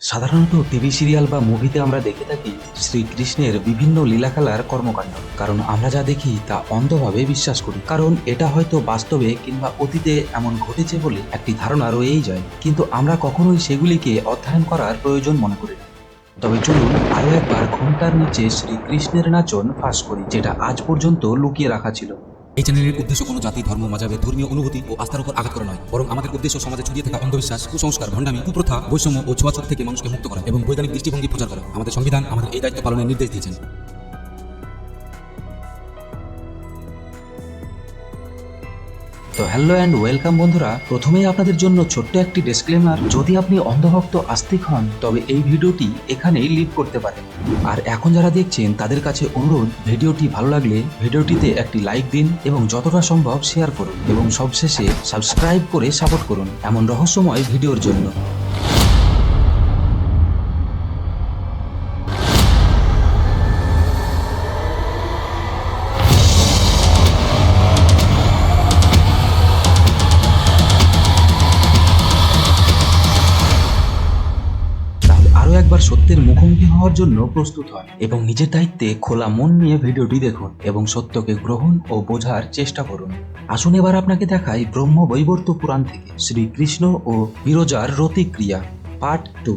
সাধারণত TV serial বা মুভিতে আমরা দেখে থাকি শ্রীকৃষ্ণের বিভিন্ন লীলাখেলার কর্মকাণ্ড। কারণ আমরা যা দেখি তা অন্ধভাবে বিশ্বাস করি। কারণ এটা হয়তো বাস্তবে কিংবা অতীতে এমন ঘটেছে বলে একটি ধারণা রয়েই যায়। কিন্তু আমরা কখনোই সেগুলিকে অধ্যয়ন করার প্রয়োজন মনে করি। তবে চলুন আরও একবার ঘণ্টার নিচে শ্রীকৃষ্ণের নাচন ফাঁস করি, যেটা আজ পর্যন্ত লুকিয়ে রাখা ছিল। এই চ্যানেলের উদ্দেশ্য কোনো জাতি, ধর্ম মাজাবের ধর্মীয় অনুভূতি ও আস্থার উপর আঘাত করা নয়। বরং আমাদের উদ্দেশ্য সমাজে ছড়িয়ে থাকা অন্ধবিশ্বাস, কুসংস্কার, ভণ্ডামি, কুপ্রথা, বৈষম্য ও ছোঁয়াছুত থেকে মানুষকে মুক্ত করা এবং বৈজ্ঞানিক দৃষ্টিভঙ্গি প্রচার করা। আমাদের সংবিধান আমাদের এই দায়িত্ব পালনের নির্দেশ দিয়েছেন। তো হ্যালো অ্যান্ড ওয়েলকাম বন্ধুরা। প্রথমেই আপনাদের জন্য ছোট্ট একটি ডিসক্লেমার যদি আপনি অন্ধভক্ত, আস্তিক হন, তবে এই ভিডিওটি এখানেই লিভ করতে পারেন। আর এখন যারা দেখছেন, তাদের কাছে অনুরোধ, ভিডিওটি ভালো লাগলে ভিডিওটিতে একটি লাইক দিন এবং যতটা সম্ভব শেয়ার করুন এবং সবশেষে সাবস্ক্রাইব করে সাপোর্ট করুন। এমন রহস্যময় ভিডিওর জন্য। সত্যের মুখোমুখি হওয়ার জন্য প্রস্তুত হয় এবং নিজের দায়িত্বে খোলা মন নিয়ে ভিডিওটি দেখুন এবং সত্যকে গ্রহণ ও বোঝার চেষ্টা করুন। আসুন এবার আপনাকে দেখাই ব্রহ্ম বৈবর্ত পুরাণ থেকে শ্রীকৃষ্ণ ও বিরজার রতিক্রিয়া, পার্ট টু।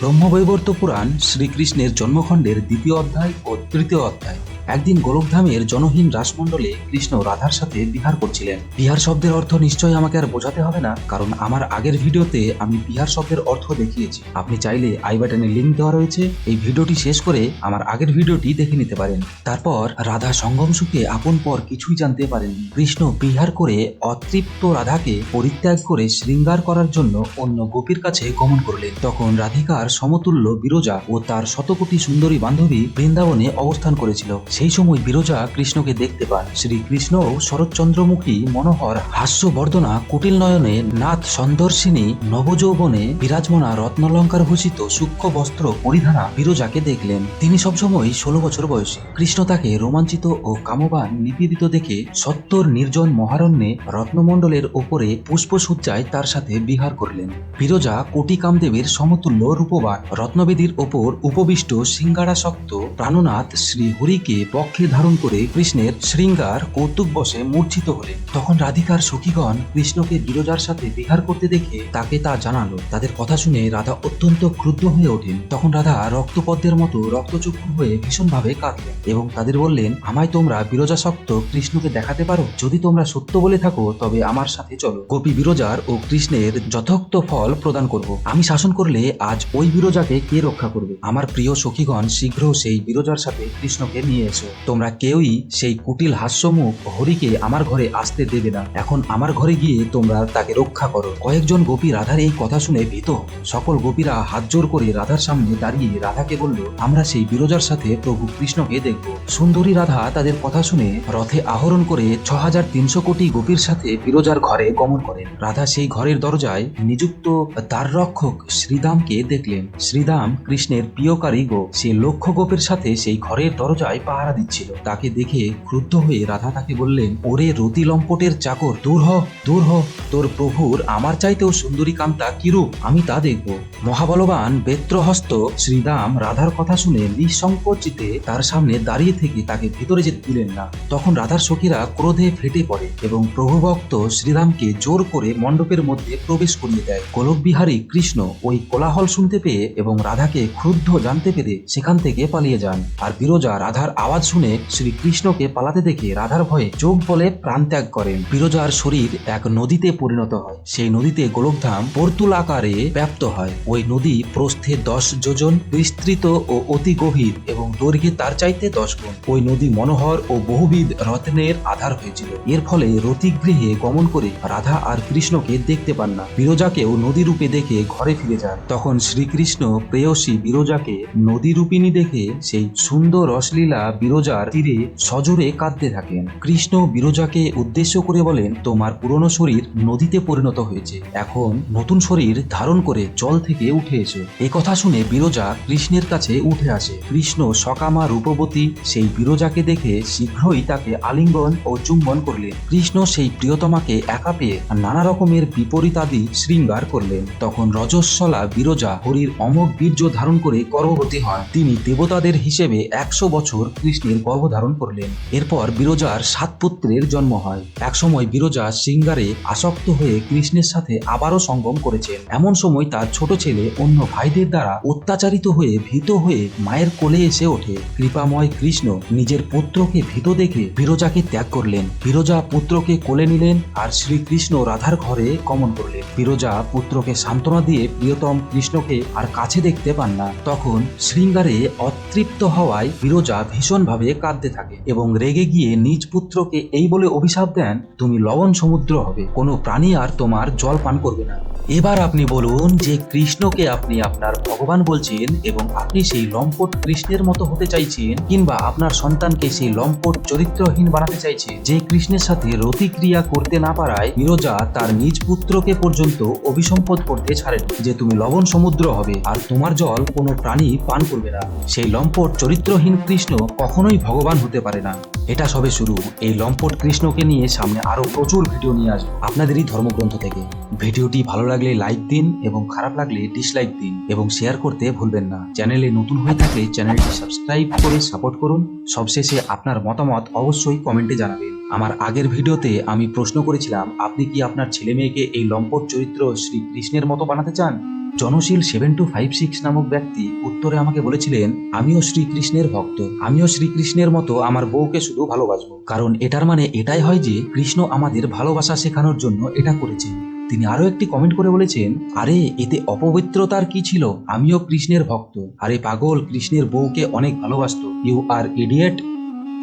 ব্রহ্মবৈবর্ত পুরাণ শ্রীকৃষ্ণের জন্মখণ্ডের দ্বিতীয় অধ্যায় ও তৃতীয় অধ্যায়। একদিন গোলকধামের জনহীন রাসমণ্ডলে কৃষ্ণ রাধার সাথে বিহার করছিলেন। বিহার শব্দের অর্থ নিশ্চয়ই আমাকে আর বোঝাতে হবে না, কারণ আমার আগের ভিডিওতে আমি বিহার শব্দের অর্থ দেখিয়েছি। আপনি চাইলে আই বাটনে লিঙ্ক দেওয়া রয়েছে, এই ভিডিওটি শেষ করে আমার আগের ভিডিওটি দেখে নিতে পারেন। তারপর রাধা সঙ্গম সুখে আপন পর কিছুই জানতে পারেন কৃষ্ণ বিহার করে অতৃপ্ত রাধাকে পরিত্যাগ করে শৃঙ্গার করার জন্য অন্য গোপীর কাছে গমন করলেন। তখন রাধিকার সমতুল্য বিরজা ও তার শতকোটি সুন্দরী বান্ধবী বৃন্দাবনে অবস্থান করেছিল। সেই সময় বিরজা কৃষ্ণকে দেখতে পান। শ্রীকৃষ্ণ শরৎচন্দ্রমুখী মনোহর হাস্যবর্ধনা কুটিল নয়নে নাথ সন্দর্শিনী নবযৌবনে বিরাজমনা রত্নলঙ্কার ভূষিত সূক্ষ্ম বস্ত্র পরিধানা বিরজাকে দেখলেন। তিনি সবসময় ষোলো বছর বয়সী। কৃষ্ণ তাকে রোমাঞ্চিত ও কামবান নিপীড়িত দেখে সত্তর নির্জন মহারণ্যে রত্নমণ্ডলের ওপরে পুষ্পসজ্জায় তার সাথে বিহার করলেন। বিরজা কোটি কামদেবের সমতুল্য রূপবান। রত্নবেদীর ওপর উপবিষ্ট সিঙ্গারাসক্ত প্রাণনাথ শ্রী হরিকে পক্ষে ধারণ করে কৃষ্ণের শৃঙ্গার কৌতুক বসে মূর্ছিত হলেন। তখন রাধিকার সখীগণ কৃষ্ণকে বিরজার সাথে বিহার করতে দেখে তাকে তা জানালো। তাদের কথা শুনে রাধা অত্যন্ত ক্রুদ্ধ হয়ে ওঠেন। তখন রাধা রক্তপদ্মের মতো রক্তচক্ষু হয়ে ভীষণভাবে কাঁদলেন এবং তাদের বললেন, আমায় তোমরা বিরজাসক্ত কৃষ্ণকে দেখাতে পারো? যদি তোমরা সত্য বলে থাকো, তবে আমার সাথে চলো। গোপী বিরজার ও কৃষ্ণের যথোক্ত ফল প্রদান করব। আমি শাসন করলে আজ ওই বিরজাকে কে রক্ষা করবে? আমার প্রিয় সখীগণ শীঘ্র সেই বিরজার সাথে কৃষ্ণকে নিয়ে এসো তোমরা কেউই সেই কুটিল হাস্যমুখ হরিকে আমার ঘরে আসতে দেবে না। এখন আমার ঘরে গিয়ে তোমরা তাকে রক্ষা করো। কয়েকজন গোপী রাধার এই কথা শুনে ভীত সকল গোপীরা হাত জোর করে রাধার সামনে দাঁড়িয়ে রাধাকে বলল, আমরা সেই বিরজার সাথে প্রভু কৃষ্ণকে দেখব। সুন্দরী রাধা তাদের কথা শুনে রথে আহরণ করে ছ হাজার তিনশো কোটি গোপীর সাথে বিরজার ঘরে গমন করেন। রাধা সেই ঘরের দরজায় নিযুক্ত দ্বার রক্ষক শ্রীদামকে দেখলেন। শ্রীদাম কৃষ্ণের প্রিয়কারী গো। সে লক্ষ গোপের সাথে সেই ঘরের দরজায় পাহারা দিচ্ছিল। তাকে দেখে ক্রুদ্ধ হয়ে রাধা তাকে বললেন, ওরে রতি লম্পটের চাকর, দূর হ দূর হ। তোর প্রভুর আমার চাইতেও সুন্দরী কান্তা কিরূপ আমি তা দেখব। মহাবলবান বেত্রহস্ত শ্রীদাম রাধার কথা শুনে নিঃসংকোচিতে তার সামনে দাঁড়িয়ে থেকে তাকে ভিতরে যেতে দিলেন না। তখন রাধার সখীরা ক্রোধে ফেটে পড়ে এবং প্রভুভক্ত শ্রীরামকে জোর করে মণ্ডপের মধ্যে প্রবেশ করিয়ে দেয়। গোলকবিহারী কৃষ্ণ ওই কোলাহল শুনতে পেয়ে এবং রাধাকে ক্রুদ্ধ জানতে পেরে সেখান থেকে পালিয়ে যান। আর বিরজা রাধার আওয়াজ শুনে শ্রীকৃষ্ণকে পালাতে দেখে রাধার ভয়ে চোখ বলে প্রাণত্যাগ করেন। বিরজার শরীর এক নদীতে পরিণত হয়। সেই নদীতে গোলকধাম বর্তুল আকারে ব্যাপ্ত হয়। ওই নদী প্রস্থে দশ যোজন, বিস্তৃত ও অতি গভীর এবং দৈর্ঘ্যে তার চাইতে দশ গুণ। ওই নদী মনোহর ও বহুবিধ রত্নের আধার হয়েছিল। এর ফলে রতিগৃহে গমন করে রাধা আর কৃষ্ণকে দেখতে পান না। বিরজাকেও নদী রূপে দেখে ঘরে ফিরে যান। তখন শ্রীকৃষ্ণ প্রেয়সী বিরজাকে নদী রূপিণী দেখে সেই সুন্দর রসলীলা বিরজার তীরে সজোরে কাঁদতে থাকেন। কৃষ্ণ বিরজাকে উদ্দেশ্য করে বলেন, তোমার পুরনো শরীর নদীতে পরিণত হয়েছে। এখন নতুন শরীর ধারণ করে জল থেকে উঠে এসো। এ কথা শুনে বিরজা কৃষ্ণের কাছে উঠে আসে। কৃষ্ণ সকামা রূপবতী সেই বিরজাকে দেখে শীঘ্রই তাকে আলিঙ্গন ও চুম্বন করলেন। কৃষ্ণ সেই প্রিয়তমাকে একা পেয়ে নানা রকমের বিপরীতাদি শৃঙ্গার করলেন। তখন রজস্বলা বিরজা হরির অমোঘ বীর্য ধারণ করে গর্ভবতী হন। তিনি দেবতাদের হিসেবে একশো বছর কৃষ্ণের গর্ভধারণ করলেন। এরপর বিরজার সাত পুত্রের জন্ম হয়। একসময় বিরজা শৃঙ্গারে আসক্ত হয়ে কৃষ্ণের সাথে আবারও সঙ্গম করেছেন। এমন সময় তার ছোট ছেলে অন্য ভাইদের দ্বারা অত্যাচারিত হয়ে ভীত হয়ে মায়ের কোলে এসে ওঠে। কৃপাময় কৃষ্ণ নিজের পুত্রকে ভীত দেখে বিরজাকে ত্যাগ করলেন। বিরজা পুত্রকে কোলে নিলেন আর শ্রীকৃষ্ণ রাধার ঘরে গমন করলেন। বিরজা পুত্রকে সান্ত্বনা দিয়ে প্রিয়তম কৃষ্ণকে আর কাছে দেখতে পান না। তখন শৃঙ্গারে অতৃপ্ত হওয়ায় বিরজা ভীষণভাবে কাঁদতে থাকে এবং রেগে গিয়ে নিজ পুত্রকে এই বলে অভিশাপ দেন, তুমি লবণ সমুদ্র হবে, কোনো প্রাণী আর তোমার জল পান করবে না। এবার আপনি বলুন যে কৃষ্ণকে আপনি আপনার ভগবান বলছেন এবং আপনি সেই লম্পট কৃষ্ণের মতো হতে চাইছেন কিংবা আপনার সন্তানকে সেই লম্পট চরিত্রহীন বানাতে চাইছে যে কৃষ্ণের সাথে রতিক্রিয়া করতে না পারায় নীরজা তার নিজ পুত্রকে পর্যন্ত অভিসম্পদ করতে ছাড়েন, যে তুমি লবণ সমুদ্র হবে আর তোমার জল কোনো প্রাণী পান করবে না। সেই লম্পট চরিত্রহীন কৃষ্ণ কখনোই ভগবান হতে পারে না। এটা সবে শুরু। এই লম্পট কৃষ্ণকে নিয়ে সামনে আরও প্রচুর ভিডিও নিয়ে আসব আপনাদেরই ধর্মগ্রন্থ থেকে। ভিডিওটি ভালো লাগলে লাইক দিন এবং খারাপ লাগলে ডিসলাইক দিন এবং শেয়ার করতে ভুলবেন না। চ্যানেলে নতুন হয়ে থাকলে চ্যানেলটি সাবস্ক্রাইব করে সাপোর্ট করুন। সবশেষে আপনার মতামত অবশ্যই কমেন্টে জানাবেন। আমার আগের ভিডিওতে আমি প্রশ্ন করেছিলাম, আপনি কি আপনার ছেলে মেয়েকে এই লম্পট চরিত্র শ্রীকৃষ্ণের মতো বানাতে চান? জনশীল সেভেন টু ফাইভ সিক্স নামক ব্যক্তি উত্তরে আমাকে বলেছিলেন, আমিও শ্রীকৃষ্ণের ভক্ত। আমিও শ্রীকৃষ্ণের মতো আমার বউকে শুধু ভালোবাসবো। কারণ এটার মানে এটাই হয় যে, কৃষ্ণ আমাদের ভালোবাসা শেখানোর জন্য এটা করেছেন। তিনি আরও একটি কমেন্ট করে বলেছেন, আরে, এতে অপবিত্রতার কি ছিল? আমিও কৃষ্ণের ভক্ত। আরে পাগল, কৃষ্ণের বউকে অনেক ভালোবাসতো। ইউ আর ইডিয়েট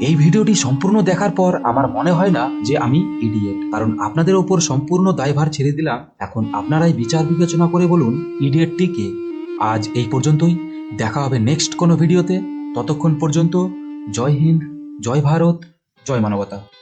এই ভিডিওটি সম্পূর্ণ দেখার পর আমার মনে হয় না যে আমি ইডিয়েট কারণ আপনাদের ওপর সম্পূর্ণ দায়ভার ছেড়ে দিলাম। এখন আপনারাই বিচার বিবেচনা করে বলুন ইডিয়েটটি কে? আজ এই পর্যন্তই। দেখা হবে নেক্সট কোনো ভিডিওতে। ততক্ষণ পর্যন্ত, জয় হিন্দ, জয় ভারত, জয় মানবতা।